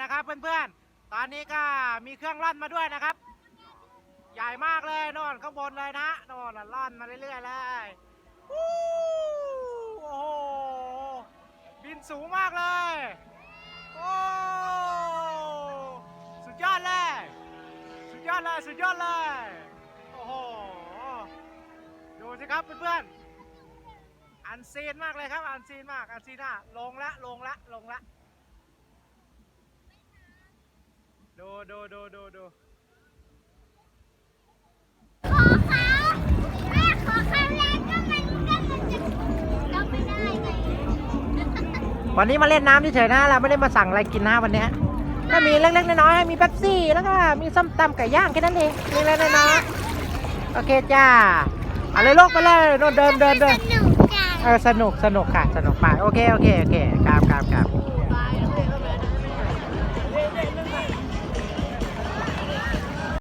นะครับเพื่อนๆ ตอนนี้ก็มีเครื่องร่อนมาด้วยนะครับ ใหญ่มากเลยน่นข้างบนเลยนะน่นน่ะร่อนมาเรื่อยๆเลยโอ้โหบินสูงมากเลยโอ้สุดยอดเลยสุดยอดเลยสุดยอดเลยโอ้โหดูสิครับเพื่อนๆอันซีนมากเลยครับอันซีนมากอันซีนอะลงละลงละลงละ ดูดูดูดูดูขอเขาแม่ขอเขาแล้วก็มันก็มันจะก็ไม่ได้ไงวันนี้มาเล่นน้ำเฉยๆนะเราไม่ได้มาสั่งอะไรกินนะวันเนี้ยก็มีเล็กๆน้อยๆมีเป๊ปซี่แล้วก็มีส้มตำไก่ย่างแค่นั้นเองมีเล็กๆน้อยๆโอเคจ้าเอาเลยลูกไปเลยโน่นเดินเดินเดินสนุกจังเออสนุกสนุกค่ะสนุกไปโอเคโอเคโอเคครับครับครับ